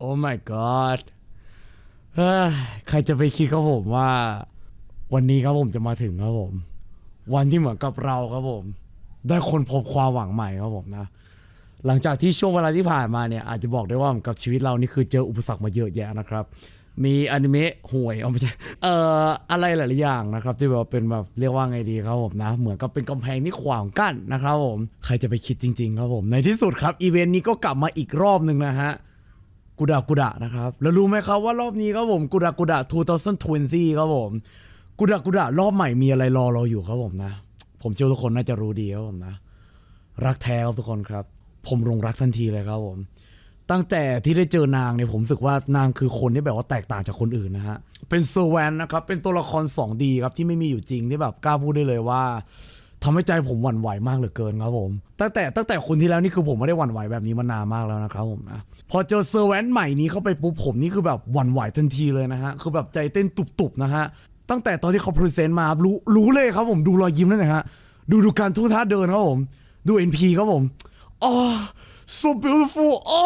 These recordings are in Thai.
โอ้ my god เฮ้ยใครจะไปคิดครับผมว่า วันนี้ครับผมจะมาถึงครับผม วันที่เหมือนกับเราครับผม ได้คนพบความหวังใหม่ครับผมนะ หลังจากที่ช่วงเวลาที่ผ่านมาเนี่ย อาจจะบอกได้ว่ากับชีวิตเรานี่คือเจออุปสรรคมาเยอะแยะนะครับ มีอนิเมะห่วยเอาไม่ใช่เอ่ออะไรหลายๆอย่างนะครับ ที่แบบเป็นแบบเรียกว่าไงดีครับผมนะ เหมือนกับเป็นกำแพงที่ขวางกั้นนะครับผม ใครจะไปคิดจริง ๆ ครับผม ในที่สุดครับอีเวนต์นี้ก็กลับมาอีกรอบหนึ่งนะฮะ กุดะกุดะนะครับ แล้วรู้ไหมครับว่ารอบนี้ครับผมกุดะกุดะ2020ครับผมกุดะกุดะรอบใหม่มีอะไรรอเราอยู่ครับผมนะ ผมเชื่อทุกคนน่าจะรู้ดีครับผมนะ รักแท้ครับทุกคนครับ ผมลงรักทันทีเลยครับผม ตั้งแต่ที่ได้เจอนางเนี่ยผมรู้สึกว่านางคือคนที่แบบว่าแตกต่างจากคนอื่นนะฮะเป็นเซอร์แวนนะครับเป็นตัวละคร 2D ครับที่ไม่มีอยู่จริงที่แบบกล้าพูดได้เลยว่า ทำให้ใจผมหวั่นไหวมากเหลือเกินครับผม ตั้งแต่ตั้งแต่คนที่แล้วนี่คือผมไม่ได้หวั่นไหวแบบนี้มานานมากแล้วนะครับผมนะ พอเจอเซอร์แวนใหม่นี้เข้าไปปุ๊บผมนี่คือแบบหวั่นไหวทันทีเลยนะฮะ คือแบบใจเต้นตุบๆนะฮะ ตั้งแต่ตอนที่เขาพรีเซนต์มารู้รู้เลยครับผมดูรอยยิ้มนั่นนะฮะ ดูดูการทุ่งท่าเดินครับผม ดู NP ครับผมอ๋อ so beautiful อ๋อ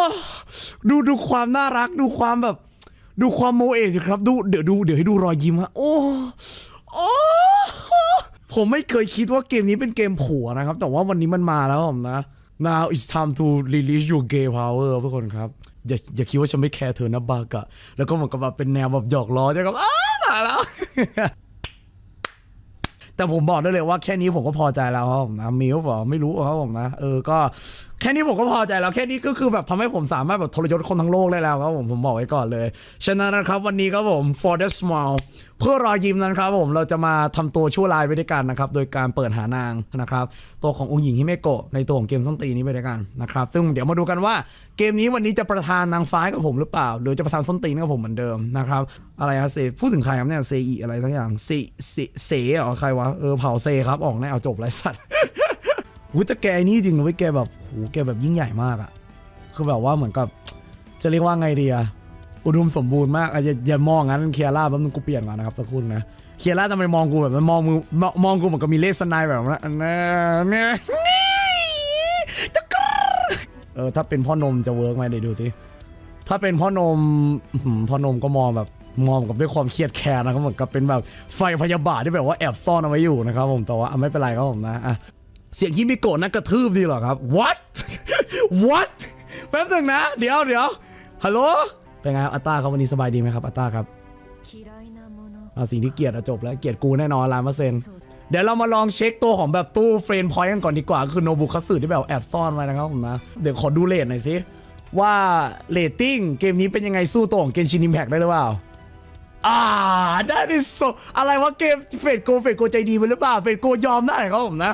ดูดูความน่ารักดูความแบบ ดูความโมเอสิครับ ดูเดี๋ยวดูเดี๋ยวให้ดูรอยยิ้มฮะโอ้โอ้ ผมไม่เคยคิดว่าเกมนี้เป็นเกมผัวนะครับ แต่ว่าวันนี้มันมาแล้วผมนะ now it's time to release your gay power ทุกคนครับ อย่าอย่าคิดว่าฉันไม่แคร์เธอนะบากะ แล้วก็เหมือนกับแบบเป็นแนวแบบหยอกล้อใช่ครับอ้าตายแล้ว แต่ผมบอกได้เลยว่าแค่นี้ผมก็พอใจแล้วครับผมนะมิวบอกไม่รู้ครับผมนะ เออก็ แค่นี้ผมก็พอใจแล้วแค่นี้ก็คือแบบทำให้ผมสามารถแบบทรยศคนทั้งโลกได้แล้วครับผมผมบอกไว้ก่อนเลย ฉะนั้นนะครับวันนี้ครับผม for the smile เพื่อรอยยิ้มนั้นครับผมเราจะมาทำตัวชั่วร้ายไปด้วยกันนะครับโดยการเปิดหานางนะครับตัวขององค์หญิงฮิเมโกะในตัวของเกมส้นตีนี้ไปด้วยกันนะครับซึ่งเดี๋ยวมาดูกันว่าเกมนี้วันนี้จะประทานนางฟ้ากับผมหรือเปล่า หรือจะประทานส้นตีนกับผมเหมือนเดิมนะครับอะไรอะเซพูดถึงใครครับเนี่ยเซอีอะไรทั้งอย่างเซเซเซเหรอใครวะเออเผาเซครับออกแน่เอาจบไรสัตว์ อุ้ยแต่แกนี่จริงนะเว้ยแกแบบโหแกแบบยิ่งใหญ่มากอะคือแบบว่าเหมือนกับ จะเรียกว่าไงดีอะอุดมสมบูรณ์มากอะอย่าอย่ามองงั้นเคียร่าแป๊บนึงกูเปลี่ยนก่อนนะครับสักครู่นะเคียร่าทำไมมองกูแบบนั้นมองมือมองมองกูเหมือนกับมีเลสไนแบบนั้นนะเนี่ยจะกรึ๊ดเออถ้าเป็นพ่อนมจะเวิร์กไหมเดี๋ยวดูสิถ้าเป็นพ่อนมอื้อหือพ่อนมก็มองแบบมองกับด้วยความเครียดแค้นนะครับเหมือนกับเป็นแบบไฟพยาบาทที่แบบว่าแอบซ่อนเอาไว้อยู่นะครับผมแต่ว่าไม่เป็นไรครับผมนะอะ เสียงฮิมิโกะนั้นกระทืบดีหรอครับ what what แป๊บหนึ่งนะ เดี๋ยวเดี๋ยวฮัลโหล เป็นไงอัตตาครับวันนี้สบายดีไหมครับอัตตาครับเอาสิ่งที่เกียดจบแล้วเกียดกูแน่นอนล้านเปเซนเดี๋ยวเรามาลองเช็คตัวของแบบตู้เฟรนพอยต์กันก่อนดีกว่า คือโนบุคัสึที่แบบแอบซ่อนไว้นะครับผมนะ เดี๋ยวขอดูเลทหน่อยสิว่าเลตติ้งเกมนี้เป็นยังไงสู้ตัวของเกนชินอิมแพกได้หรือเปล่าอ่าได้ดิโซอะไรวะเกมเฟรนโกเฟรนโกใจดีไปหรือเปล่าเฟรนโกยอมได้ครับผมนะ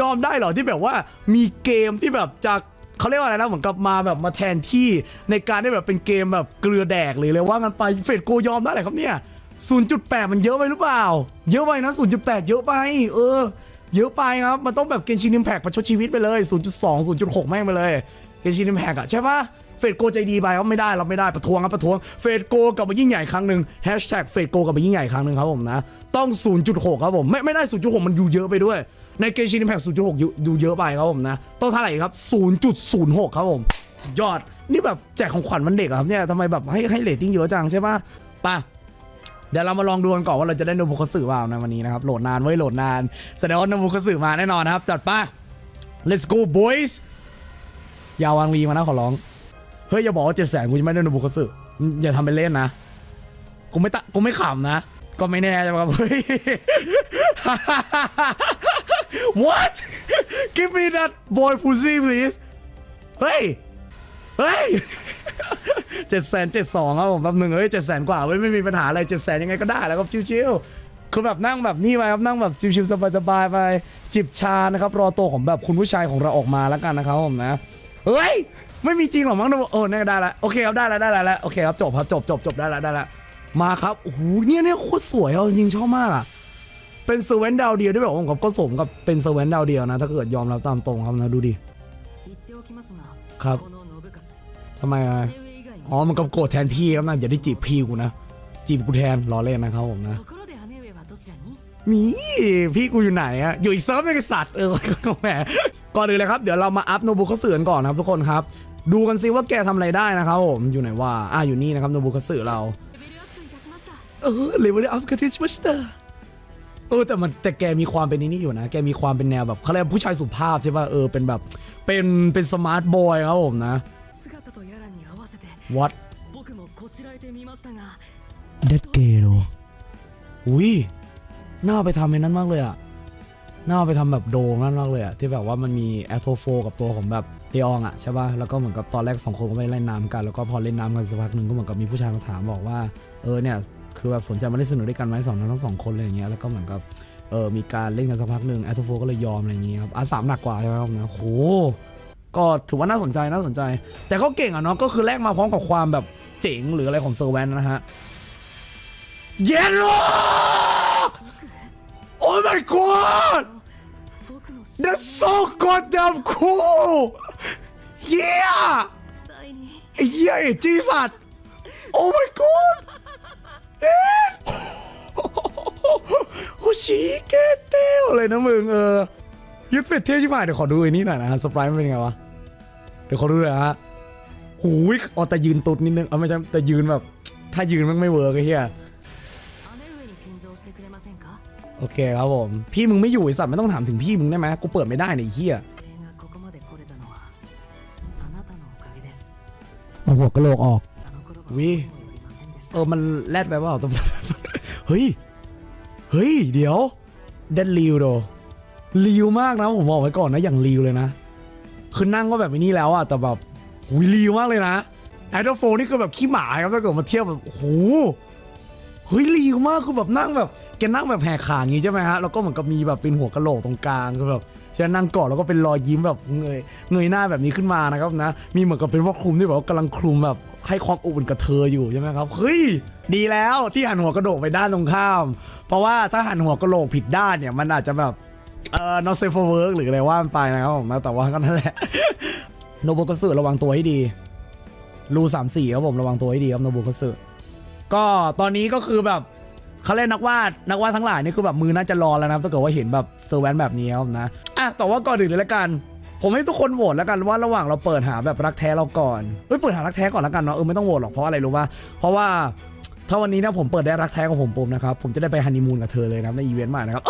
ยอมได้เหรอที่แบบว่ามีเกมที่แบบจากเขาเรียกว่าอะไรนะเหมือนกับมาแบบมาแทนที่ในการได้แบบเป็นเกมแบบเกลือแดกเลยเลยว่ากันไปเฟดโกยอมได้เหรอครับเนี่ย 0.8 มันเยอะไปหรือเปล่า เยอะไปนะ 0.8 เยอะไป เออ เยอะไปครับ มันต้องแบบเกนชินิมแพกประชดชีวิตไปเลย 0.2 0.6 แม่งไปเลย เกนชินิมแพกอะใช่ปะ เฟดโกใจดีไปครับไม่ได้เราไม่ได้ประท้วงครับประท้วงเฟดโกกลับมายิ่งใหญ่ครั้งหนึ่งแฮชแท็กเฟดโกกลับมายิ่งใหญ่ครั้งหนึ่งครับผมนะ ต้อง 0.6 ครับผม ไม่ไม่ได้ 0.6 มันดูเยอะไปด้วย ในเกชิน i ิมแพก0.6อยู่ดูเยอะไปครับผมนะ ต้องเท่าไหร่ครับ 0.06 ครับผมสุดยอดนี่แบบแจกของขวัญวันเด็กครับเนี่ยทำไมแบบให้ให้เรตติ้งเยอะจังใช่ปะป่ะเดี๋ยวเรามาลองดูกันก่อนว่าเราจะได้โนบุคัตสึเปล่าในวันนี้นะครับโหลดนานไว้ยโหลดนานแสดงว่าโนบุคัตสึมาแน่นอนนะครับจัดป่ะ let's go boys ยาวางรีมานะขอร้อง เฮ้ยอย่าบอกว่าเจ็ดแสนกูจะไม่ได้โนบุคัตสึอย่าทำเป็นเล่นนะกูไม่ตะกูไม่ขำนะ ก็ไม่แน่ใช่ไหมครับเฮ้ย what give me that boy pussy please เฮ้ย เฮ้ยเจ็ดแสนเจ็ดสองครับผมแป๊บหนึ่งเฮ้ยเจ็ดแสนกว่าเว้ยไม่มีปัญหาอะไรเจ็ดแสนยังไงก็ได้แล้วครับชิวๆคือแบบนั่งแบบนี่ไปครับนั่งแบบชิวๆสบายๆไปจิบชานะครับรอโตของแบบคุณผู้ชายของเราออกมาแล้วกันนะครับผมนะ เฮ้ย ไม่มีจริงหรอกมั้งนะโอ้ได้ละโอเคครับได้ละได้ละแล้วโอเคครับจบครับจบจบจบได้ละได้ละมาครับโอ้โหเนี่ยเนี่ยโคตรสวยเอาจริงชอบมากอะเป็นเซเว่นดาวเดียวด้วยแบบผมกับก็สมกับเป็นเซเว่นดาวเดียวนะ ถ้าเกิดยอมรับตามตรงครับนะดูดิครับทำไมอ๋อมันกับโกรธแทนพี่ครับนะอย่าได้จีบพี่กูนะจีบกูแทนล้อเล่นนะครับผมนะนี่พี่กูอยู่ไหนอะอยู่อีกเซิร์ฟในกษัตริย์เออแหมก่อนอื่นเลยครับ เดี๋ยวเรามาอัพโนบุเขาเสือนก่อนครับทุกคนครับ ดูกันซิว่าแกทำอะไรได้นะครับผมอยู่ไหนว่าอ่าอยู่นี่นะครับโนบุคัตสึเราเออเลเวลอัพกันทิชมาสเตอร์เออแต่มันแต่แกมีความเป็นนี่อยู่นะ แกมีความเป็นแนวแบบเขาเรียกผู้ชายสุภาพใช่ป่ะเออเป็นแบบเป็นเป็นสมาร์ทบอยครับผมนะวัดเด็ดเกโรอุ้ยน่าไปทำในนั้นมากเลยอะน่าไปทำแบบโดงนั่นมากเลยอะที่แบบว่ามันมีแอโทโฟกับตัวของแบบ เลอองอะใช่ป่ะแล้วก็เหมือนกับตอนแรกสองคนก็ไปเล่นน้ำกันแล้วก็พอเล่นน้ำกันสักพักหนึ่งก็เหมือนกับมีผู้ชายมาถามบอกว่าเออเนี่ยคือแบบสนใจมาเล่นสนุกด้วยกันไหมสองทั้งสองคนเลยอย่างเงี้ยแล้วก็เหมือนกับเออมีการเล่นกันสักพักหนึ่งแอตโฟก็เลยยอมอะไรอย่างเงี้ยครับอาสามหนักกว่าใช่ไหมครับนะโหก็ถือว่าน่าสนใจน่าสนใจ แต่เขาเก่งอะเนาะก็คือแลกมาพร้อมกับความแบบเจ๋งหรืออะไรของเซอร์แวนนะฮะเย็นโลโอ้ my god that's so goddamn cool เฮีย้เฮียเจีสัตโอ้ my god เอ็ดโอชีเกเตลเลยนะมึงเออยึดเป็ดเท่ชิบหายเดี๋ยวขอดูไอ้นี่หน่อยนะฮะสปายมันเป็นไงวะ เดี๋ยวขอดูเลยฮะหูยอ๋อแต่ยืนตุดนิดนึงเอาไม่ใช่แต่ยืนแบบ ถ้ายืนมันไม่เวิร์กไอ้เหี้ยโอเคครับผม พี่มึงไม่อยู่ไอสัตว์ไม่ต้องถามถึงพี่มึงได้ไหมกูเปิดไม่ได้ไอ้เหี้ย หัวกระโหลกออกวีเออมันแลดไปว่าตรงเฮ้ย เฮ้ย เดี๋ยวเดนรีวโดรีวมากนะผมบอกไว้ก่อนนะอย่างรีวเลยนะ คือนั่งก็แบบนี้แล้วอะแต่แบบวิลิวมากเลยนะไอดอลโฟนี่คือแบบขี้หมาครับถ้าเกิดมาเทียบแบบโอ้โหเฮ้ยรีวมากคือแบบนั่งแบบแกนั่งแบบแหกขาอย่างนี้ใช่ไหมฮะแล้วก็เหมือนกับมีแบบเป็นหัวกระโหลกตรงกลางคือแบบ ฉันนั่งกอดแล้วก็เป็นรอยยิ้มแบบเงยเงยหน้าแบบนี้ขึ้นมานะครับนะ มีเหมือนกับเป็นว่าคลุมที่แบบว่ากำลังคลุมแบบให้ความอบอุ่นกับเธออยู่ใช่ไหมครับ เฮ้ย ดีแล้วที่หันหัวกระโหลกไปด้านตรงข้าม เพราะว่าถ้าหันหัวกระโหลกผิดด้านเนี่ยมันอาจจะแบบเอ่อ not safe for work หรืออะไรว่ามันไปนะครับผมนะแต่ว่าก็นั่นแหละ โนบุกสึระวังตัวให้ดี รูสามสี่ครับผมระวังตัวให้ดีครับโนบุกสึก็ตอนนี้ก็คือแบบ เขาเล่นนักวาดนักวาดทั้งหลายนี่คือแบบมือน่าจะรอแล้วนะครับถ้าเกิดว่าเห็นแบบเซอร์แวนแบบนี้ครับนะอะแต่ว่าก่อนอื่นเลยละกัน ผมให้ทุกคนโหวตแล้วกันว่าระหว่างเราเปิดหาแบบรักแท้เราก่อนเฮ้ยเปิดหารักแท้ก่อนแล้วกันเนาะเออไม่ต้องโหวตหรอกเพราะอะไรรู้ป่ะเพราะว่าถ้าวันนี้นะผมเปิดได้รักแท้ของผมปุ๊บนะครับผมจะได้ไปฮันนีมูนกับเธอเลยนะครับในอีเวนต์ใหม่นะครับ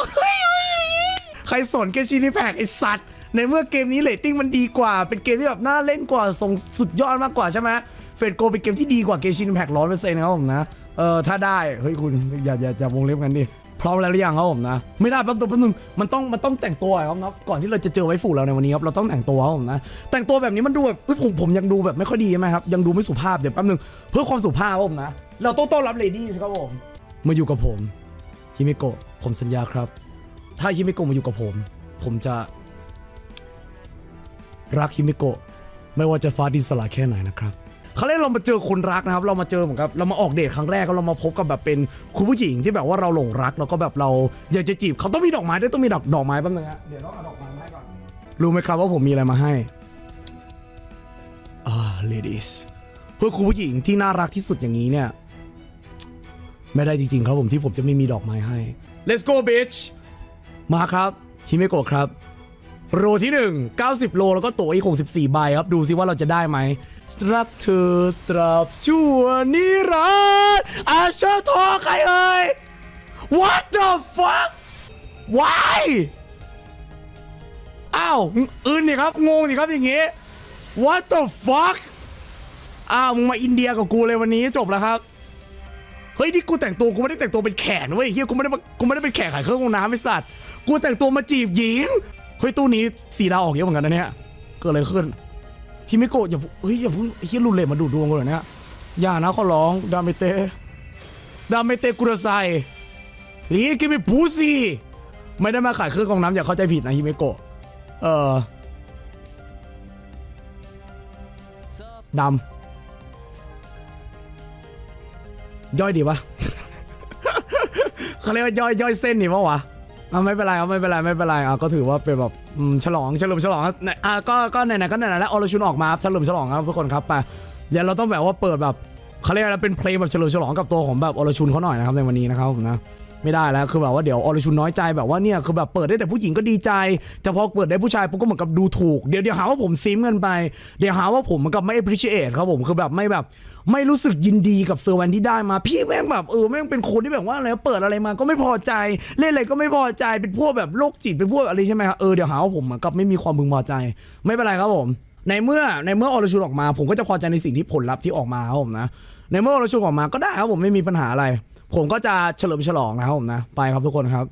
ใครสนเกชินิแพกไอสัตว์ ในเมื่อเกมนี้เรตติ้งมันดีกว่า เป็นเกมที่แบบน่าเล่นกว่าส่งสุดยอดมากกว่าใช่ไหมเฟดโกเป็นเกมที่ดีกว่าเกมชินแพกร้อยเปอร์เซ็นต์ครับผมนะ เออถ้าได้ เฮ้ยคุณอย่าอย่าอย่าวงเล็บกันดิพร้อมแล้วหรือยังครับผมนะ ไม่ได้แป๊บนึงแป๊บนึงมันต้องมันต้องแต่งตัวครับนะก่อนที่เราจะเจอไว้ฝูเราในวันนี้ครับเราต้องแต่งตัวครับผมนะแต่งตัวแบบนี้มันดูแบบเฮ้ยผมผมยังดูแบบไม่ค่อยดีใช่ไหมครับยังดูไม่สุภาพเดี๋ยวแป๊บนึงเพื่อความสุภาพครับผมนะ เราต้องต้อนรับเลดี้ครับผมมาอยู่กับผมฮิเมโกะผมสัญญาครับ ถ้าฮิเมโกะมาอยู่กับผม ผมจะ รักฮิเมโกะไม่ว่าจะฟ้าดินสลายแค่ไหนนะครับเขาเรียกเรามาเจอคนรักนะครับ เรามาเจอเหมือนกับเรามาออกเดทครั้งแรกก็เรามาพบกับแบบเป็นคุณผู้หญิงที่แบบว่าเราหลงรักแล้วก็แบบเราอยากจะจีบเขาต้องมีดอกไม้ด้วยต้องมีดอกดอกไม้แป๊บนึงฮะเดี๋ยวต้องเอาดอกไม้มาให้ก่อนรู้ไหมครับว่าผมมีอะไรมาให้อ่า ladies เพื่อคุณผู้หญิงที่น่ารักที่สุดอย่างนี้เนี่ยไม่ได้จริงๆครับผมที่ผมจะไม่มีดอกไม้ให้ let's go bitch มาครับฮิเมโกะครับ โรที่ 1 90 โล แล้วก็ตั๋วอีก 64 ใบครับ ดูซิว่าเราจะได้ไหมรักเธอตราบชั่วนิรันดร์อาเชอร์ทอใครเอ่ย What the fuck Why อ้าวอื่นนี่ครับ งงนี่ครับอย่างงี้ What the fuck อ้าว มึงมาอินเดียกับกูเลยวันนี้จบแล้วครับ เฮ้ย นี่กูแต่งตัว กูไม่ได้แต่งตัวเป็นแขนเว้ยเฮียกูไม่ได้กูไม่ได้เป็นแขกขายเครื่องห้องน้ำไอสัตว์ กูแต่งตัวมาจีบหญิง เฮ้ยตู้นี้สีดาวออกเยอะเหมือนกันนะเนี่ยเกิดอะไรขึ้นฮิมิโกะอย่าเฮ้ยอย่าเพิ่งเฮียรุนเลมาดูดดวงกูเลยเนี่ยอย่านะขอร้องดาเมเตดาเมเตกุระไซหรือกิมิพูซีไม่ได้มาขายเครื่องกรองน้ำอย่าเข้าใจผิดนะฮิมิโกะเออดำย่อยดีปะเขาเรียกว่าย่อยย่อยเส้นนี่ปะวะ อะไม่เป็นไรเอาไม่เป็นไรไม่เป็นไรอะก็ถือว่าเป็นแบบอืมฉลองเฉลิมฉลองครับอะก็ก็ไหนๆก็ไหนๆแล้วออรชุนออกมาครับเฉลิมฉลองครับทุกคนครับไปเดี๋ยวเราต้องแบบว่าเปิดแบบเขาเรียกอะไรเป็นเพลงแบบเฉลิมฉลองกับตัวของแบบออรชุนเขาหน่อยนะครับในวันนี้นะครับผมนะ ไม่ได้แล้วคือแบบว่าเดี๋ยวอริชุนน้อยใจแบบว่าเนี่ยคือแบบเปิดได้แต่ผู้หญิงก็ดีใจแต่พอเปิดได้ผู้ชายผมก็เหมือนกับดูถูกเดี๋ยวเดี๋ยวหาว่าผมซิมกันไป เดี๋ยวหาว่าผมเหมือนกับไม่ appreciate ครับผมคือแบบไม่แบบไม่รู้สึกยินดีกับเซอร์แวนที่ได้มา พี่แม่งแบบเออแม่งเป็นคนที่แบบว่าอะไรเปิดอะไรมาก็ไม่พอใจเล่นอะไรก็ไม่พอใจเป็นพวกแบบโรคจิตเป็นพวกอะไรใช่ไหมครับเออเดี๋ยวหาว่าผมเหมือนกับไม่มีความพึงพอใจ ไม่เป็นไรครับผม ในเมื่อในเมื่อออรชุนออกมา ผมก็จะพอใจในสิ่งที่ผลลัพธ์ที่ออกมาครับผมนะในเมื่ออรชุนออกมาก็ได้ครับผมไม่มีปัญหาอะไร ผมก็จะเฉลิมฉลองนะครับผมนะ ไปครับทุกคนครับ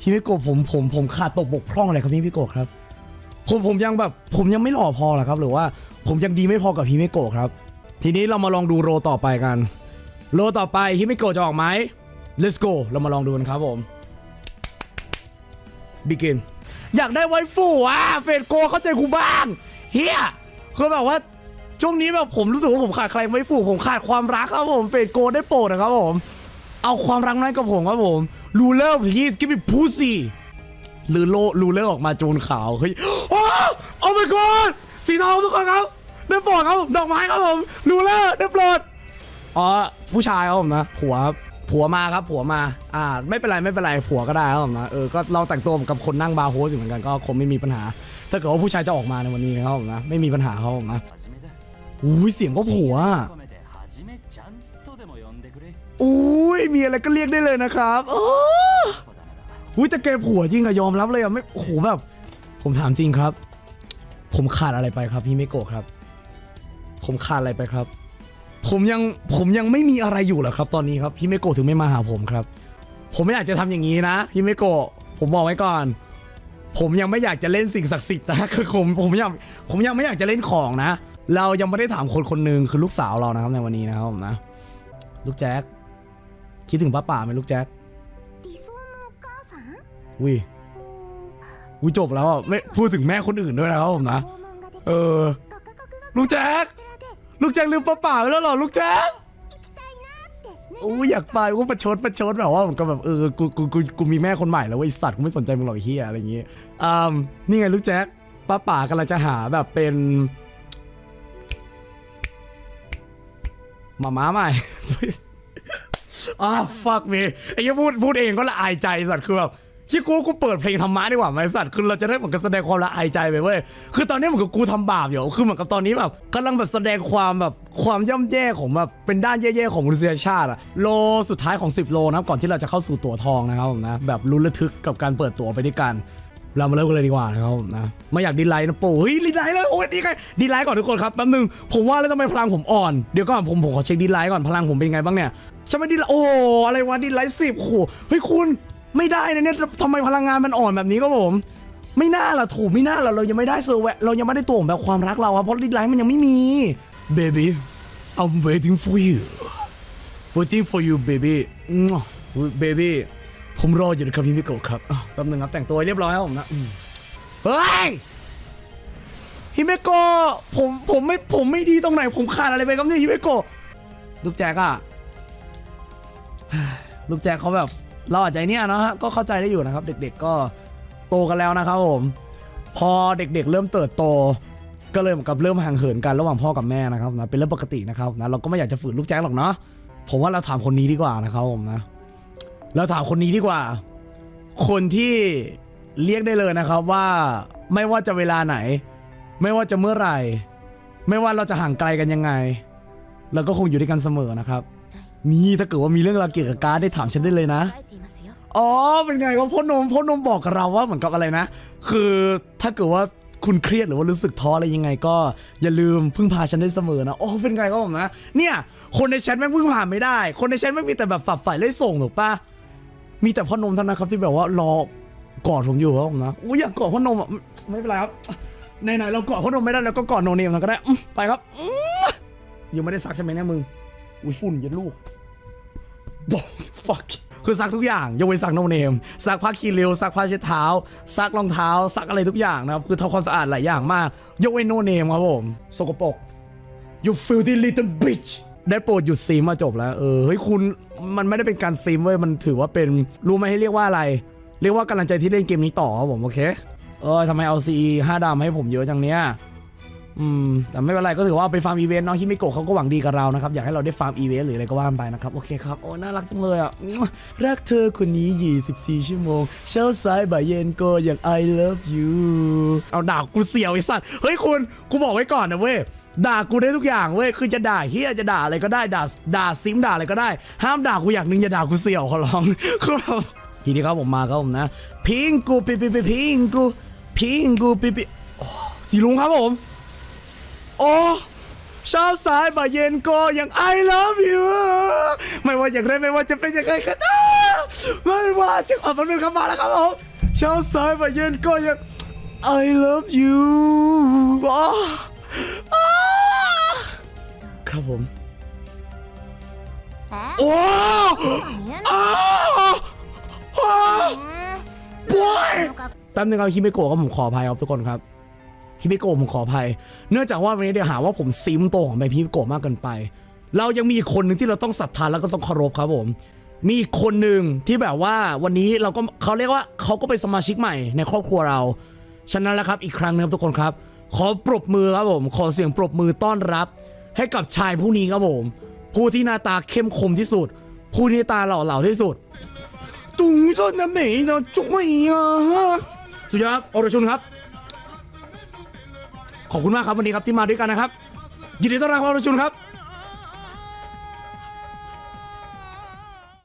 พี่พิโกะผมผมผมขาดตกบกพร่องอะไรครับพี่พิโกะครับ ผมผมยังแบบผมยังไม่หล่อพอหรอครับ หรือว่าผมยังดีไม่พอกับพี่พิโกะครับ ทีนี้เรามาลองดูโรต่อไปกัน โรต่อไปฮิมิโกะจะออกไหม let's go เรามาลองดูกันครับผม begin อยากได้ไวฟูอะเฟดโกเข้าใจกูบ้างเฮีย คือแบบว่าช่วงนี้แบบผมรู้สึกว่าผมขาดใครไวฟูผมขาดความรักครับผมเฟดโกได้โปรดนะครับผม เอาความรักน้อยกับผมครับผมรูเลอร์ please give me pussy หรือโลรูเลอร์ออกมาโจนขาวเฮ้ยโอ้โอ้ my god สีทองทุกคนครับได้โปรดครับดอกไม้ครับผมรูเลอร์ได้โปรดอ๋อผู้ชายครับผมนะผัวผัวมาครับผัวมา อ่า ไม่เป็นไรไม่เป็นไรผัวก็ได้ครับผมนะเออก็เราแต่งตัวกับคนนั่งบาร์โฮสอยู่เหมือนกันก็คงไม่มีปัญหา ถ้าเกิดว่าผู้ชายจะออกมาในวันนี้นะครับผมนะไม่มีปัญหาครับผมนะอุ้ยเสียงก็ผัวอุ้ยมีอะไรก็เรียกได้เลยนะครับอุ้ยแต่เกมผัวจริงอะยอมรับเลยอะไม่โอ้โหแบบ ผมถามจริงครับ ผมขาดอะไรไปครับพี่ไมโกครับ ผมขาดอะไรไปครับ ผมยังผมยังไม่มีอะไรอยู่หรอครับ ตอนนี้ครับพี่ไมโกถึงไม่มาหาผมครับ ผมไม่อยากจะทำอย่างนี้นะพี่ไมโกผมบอกไว้ก่อน ผมยังไม่อยากจะเล่นสิ่งศักดิ์สิทธิ์นะคือผมผมยังผมยังไม่อยากจะเล่นของนะ เรายังไม่ได้ถามคนคนหนึ่งคือลูกสาวเรานะครับในวันนี้นะครับผมนะ ลูกแจ็คคิดถึงป้าป่าไหมลูกแจ็ควิวิวจบแล้วอะไม่พูดถึงแม่คนอื่นด้วยนะครับผมนะ เออ ลูกแจ็คลูกแจ็คลืมป้าป่าไปแล้วหรอลูกแจ็ค อู้อยากไปกูประชดประชดแบบว่าผมก็แบบเออกูกูกูกูมีแม่คนใหม่แล้วไอ้สัตว์กูไม่สนใจมึงหรอกเฮียอะไรอย่างงี้อ่านี่ไงลูกแจ็คป้าป่ากำลังจะหาแบบเป็นหมาม้าใหม่อ้า fuck me ไอ้เหี้ยพูดพูดเองก็ละอายใจสัตว์คือแบบ ที่กูกูเปิดเพลงธรรมะดีกว่าไหมสัตว์คือเราจะได้เหมือนกับแสดงความละอายใจไปเว้ยคือตอนนี้เหมือนกับกูทำบาปอยู่คือเหมือนกับตอนนี้แบบกำลังแบบแสดงความแบบความย่ำแย่ของแบบเป็นด้านแย่ๆของมนุษยชาติอะโลสุดท้ายของ 10 โลนะครับก่อนที่เราจะเข้าสู่ตั๋วทองนะครับผมนะแบบลุ้นระทึกกับการเปิดตั๋วไปด้วยกันเรามาเริ่มกันเลยดีกว่านะครับผมนะไม่อยากดีไลน์นะปู่เฮ้ยดีไลน์เลยโอ้ยดีไงดีไลน์ก่อนทุกคนครับแป๊บนึงผมว่าแล้วทำไมพลังผมอ่อนเดี๋ยวก่อนผมผมขอเช็คดีไลน์ก่อนพลังผมเป็นไงบ้างเนี่ยใช่ไหมดีไลน์โอ้อะไรวะดีไลน์สิบโอ้เฮ้ยคุณ ไม่ได้นะเนี่ยทำไมพลังงานมันอ่อนแบบนี้ก็ผม ไม่น่าล่ะถูกไม่น่าล่ะเรายังไม่ได้เซอร์แวเรายังไม่ได้ตัวแบบความรักเราครับเพราะดีไลน์มันยังไม่มี baby I'm waiting for you waiting for you baby baby ผมรออยู่นะครับพี่มิโกะครับแป๊บนึงครับแต่งตัวเรียบร้อยครับผมนะเฮ้ยฮิเมโกะผมผมไม่ผมไม่ดีตรงไหน ผมขาดอะไรไปครับเนี่ยฮิเมโกะลูกแจ็คอะลูกแจ็คเขาแบบ เราอาจจะเนี่ยเนาะฮะก็เข้าใจได้อยู่นะครับ เด็กๆก็โตกันแล้วนะครับผมพอเด็กๆ เริ่มเติบโต ก็เลยเหมือนกับเริ่มห่างเหินกันระหว่างพ่อกับแม่นะครับนะเป็นเรื่องปกตินะครับนะเราก็ไม่อยากจะฝืนลูกแจ็คหรอกเนาะผมว่าเราถามคนนี้ดีกว่านะครับผมนะเราถามคนนี้ดีกว่า คนที่เรียกได้เลยนะครับว่าไม่ว่าจะเวลาไหน ไม่ว่าจะเมื่อไหร่ ไม่ว่าเราจะห่างไกลกันยังไงเราก็คงอยู่ด้วยกันเสมอนะครับ นี่ถ้าเกิดว่ามีเรื่องราวเกี่ยวกับการได้ถามฉันได้เลยนะ อ๋อ เป็นไงว่าพ่อนมพ่อนมบอกกับเราว่าเหมือนกับอะไรนะ คือถ้าเกิดว่าคุณเครียดหรือว่ารู้สึกท้ออะไรยังไงก็อย่าลืมพึ่งพาฉันได้เสมอนะโอ้เป็นไงก็ผมนะ เนี่ยคนในแชทแม่งพึ่งพาไม่ได้ คนในแชทไม่มีแต่แบบฝับฝ่ายเลยส่งหรอกปะมีแต่พ่อนมเท่านั้นครับที่แบบว่ารอกอดผมอยู่ครับผมนะอุ้ยอยากกอดพ่อนมอะไม่เป็นไรครับไหนๆเรากอดพ่อนมไม่ได้แล้วก็กอดโนเนมก็ได้ไปครับยังไม่ได้ซักใช่ไหมเนี่ยมึง อุ้ยฝุ่นเย็นลูกบอก fuck คือซักทุกอย่างยกเว้นซักโนเนมซักผ้าคีริวซักผ้าเช็ดเท้าซักรองเท้าซักอะไรทุกอย่างนะครับคือทำความสะอาดหลายอย่างมากยกเว้นโนเนมครับผมสกปรก you filthy little bitch ได้โปรดหยุดซีมมาจบแล้ว เออเฮ้ยคุณมันไม่ได้เป็นการซีมเว้ยมันถือว่าเป็นรู้ไหมให้เรียกว่าอะไร เรียกว่ากำลังใจที่เล่นเกมนี้ต่อครับผมโอเคเออทำไมเอาซีห้าดำให้ผมเยอะจังเนี้ย อืมแต่ไม่เป็นไรก็ถือว่าไปฟาร์มอีเวนต์เนาะฮิมิโกะเขาก็หวังดีกับเรานะครับ อยากให้เราได้ฟาร์มอีเวนต์หรืออะไรก็ว่าไปนะครับ โอเคครับ โอ้ น่ารักจังเลยอะมั่วรักเธอคนนี้ 24 ชั่วโมง เช้าสายบ่ายเย็นก็อย่าง I love you เอาด่ากูเสียวไอ้สัตว์ เฮ้ยคุณ กูบอกไว้ก่อนนะเว้ยด่ากูได้ทุกอย่างเว้ย คือจะด่าเฮียจะด่าอะไรก็ได้ ด่าด่าซิมด่าอะไรก็ได้ ห้ามด่ากูอย่างหนึ่งอย่าด่ากูเสี่ยวขอร้องครับทีนี้ครับผมมาครับผมนะ พิงกูปิปิปิพิงกูพิงกูปิปิโอ้สีลุงครับผม โอ้เช้าสายบ่ายเย็นก็ยัง I love you ไม่ว่าอย่างไรไม่ว่าจะเป็นยังไงก็ตามไม่ว่าจะขอบคุณเข้มาแล้วครับผมเช้าสายบ่ายเย็นก็ยัง I love you ครับผมโอ้อ้ยแป๊บนึงเอาคิเมโกะครับผมขออภัยครับทุกคนครับ ฮิเมโกะผมขออภัย เนื่องจากว่าวันนี้เดี๋ยวหาว่าผมซิมโตวของไปฮิเมโกะมากเกินไป เรายังมีอีกคนหนึ่งที่เราต้องศรัทธาแล้วก็ต้องเคารพครับผม มีอีกคนหนึ่งที่แบบว่าวันนี้เราก็เขาเรียกว่าเขาก็เป็นสมาชิกใหม่ในครอบครัวเรา ฉะนั้นแล้วครับอีกครั้งหนึงครับทุกคนครับ ขอปรบมือครับผม ขอเสียงปรบมือต้อนรับ ให้กับชายผู้นี้ครับผม ผู้ที่หน้าตาเข้มคมที่สุด ผู้ที่หน้าตาหล่อเหลาที่สุดตุงจนนะเหมยนะจุ๊ไม่อะสุดยอดครับอรชุนครับ ขอบคุณมากครับวันนี้ครับที่มาด้วยกันนะครับยินดีต้อนรับครับอรชุนครับ